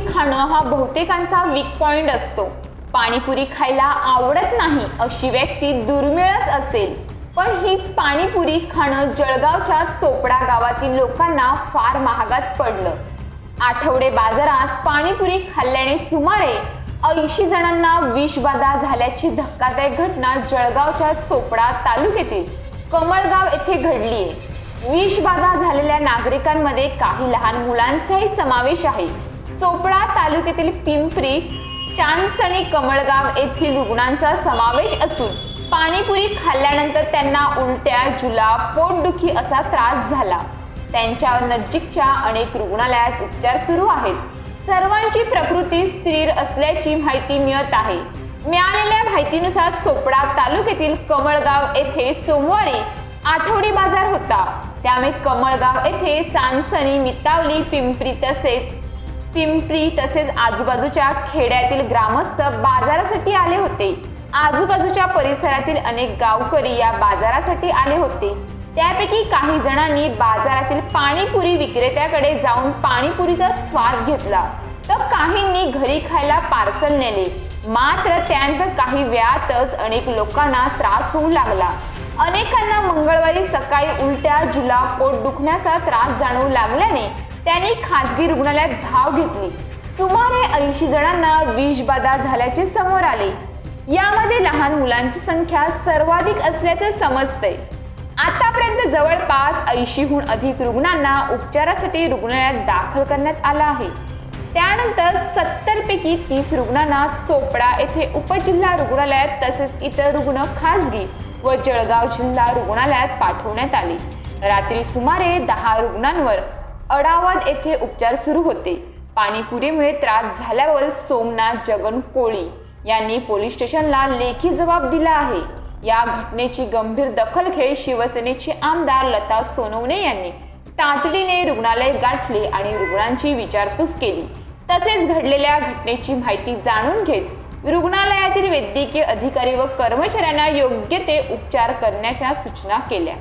खाणं हा बहुतेकांचा weak point असतो. पाणीपुरी खायला आवडत नाही अशी व्यक्ती दुर्मिळच असेल. पण हीच पाणीपुरी खाणं जळगावच्या चोपडा गावातील लोकांना फार महागात पडलं. आठवडे बाजारात पाणीपुरी खाल्ल्याने सुमारे ऐंशी जणांना विषबाधा झाल्याची धक्कादायक घटना जळगावच्या चोपडा तालुक्यातील कमळगाव येथे घडली आहे विषबाधा झालेल्या नागरिकांमध्ये काही लहान मुलांचाही समावेश आहे. चोपडा तालुक्यातील पिंपरी चांदसणी कमळगाव येथील रुग्णांचा समावेश असून पाणीपुरी खाल्ल्यानंतर त्यांना उलट्या जुलाब पोटदुखी असा त्रास झाला. त्यांच्यावर नजीकच्या अनेक रुग्णालयात उपचार सुरू आहेत. सर्वांची प्रकृती स्थिर असल्याची माहिती मिळत आहे. मिळालेल्या माहितीनुसार चोपडा तालुक्यातील कमळगाव येथे सोमवारी आठवडी बाजार होता. त्यामुळे कमळगाव येथे चांदसणी मितावली पिंपरी तसेच पिंपरी तसेच आजूबाजूच्या खेड्यातील ग्रामस्थ बाजारासाठी आले होते. आजूबाजूच्या परिसरातील अनेक गावकरी या बाजारासाठी आले होते. त्यापैकी काही जणांनी बाजारातील पाणीपुरी विक्रेत्याकडे जाऊन पाणीपुरीचा स्वाद घेतला. तर काहींनी घरी खायला पार्सल नेले. मात्र त्यानंतर काही वेळातच अनेक लोकांना त्रास होऊ लागला. अनेकांना मंगळवारी सकाळी उलट्या जुला पोट दुखण्याचा त्रास जाणवू लागल्याने त्यांनी खासगी रुग्णालयात धाव घेतली. सुमारे ऐंशी जणांना विषबाधा झाल्याचे समोर आले. यामध्ये लहान मुलांची संख्या सर्वाधिक असल्याचे समजते. आतापर्यंत जवळपास ऐंशीहून अधिक रुग्णांना उपचारासाठी रुग्णालयात दाखल करण्यात आलं आहे. त्यानंतर सत्तर पैकी तीस रुग्णांना चोपडा येथे उपजिल्हा रुग्णालयात तसेच इतर रुग्ण खासगी व जळगाव जिल्हा रुग्णालयात पाठवण्यात आले. रात्री सुमारे दहा रुग्णांवर अडावत येथे उपचार सुरू होते. पाणीपुरीमुळे त्रास झाल्यावर सोमनाथ जगन कोळी यांनी पोलीस स्टेशनला लेखी जबाब दिला आहे. या घटनेची गंभीर दखल घेत शिवसेनेचे आमदार लता सोनवणे यांनी तातडीने रुग्णालय गाठले आणि रुग्णांची विचारपूस केली. तसेच घडलेल्या घटनेची माहिती जाणून घेत रुग्णालयातील वैद्यकीय अधिकारी व कर्मचाऱ्यांना योग्य ते उपचार करण्याच्या सूचना केल्या.